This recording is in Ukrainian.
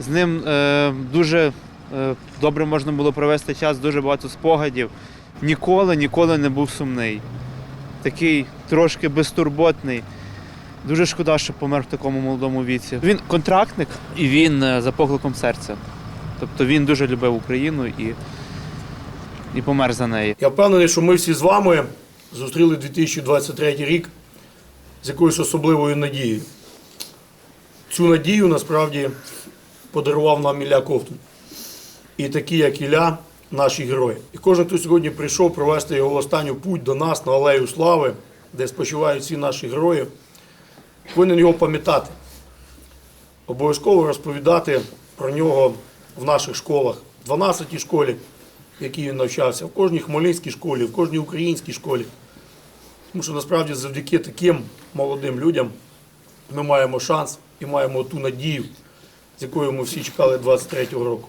З ним е, дуже е, добре можна було провести час, дуже багато спогадів. Ніколи, ніколи не був сумний. Такий трошки безтурботний. Дуже шкода, що помер в такому молодому віці. Він контрактник і він е, за покликом серця. Тобто він дуже любив Україну і, і помер за неї. Я впевнений, що ми всі з вами зустріли 2023 рік з якоюсь особливою надією. Цю надію насправді подарував нам Ілля Ковтун. І такі, як Ілля, наші герої. І кожен, хто сьогодні прийшов провести його останню путь до нас на Алею Слави, де спочивають всі наші герої, повинен його пам'ятати. Обов'язково розповідати про нього в наших школах, в 12-й школі, в якій він навчався, в кожній хмельницькій школі, в кожній українській школі. Тому що насправді завдяки таким молодим людям ми маємо шанс і маємо ту надію, з якою ми всі чекали 23-го року.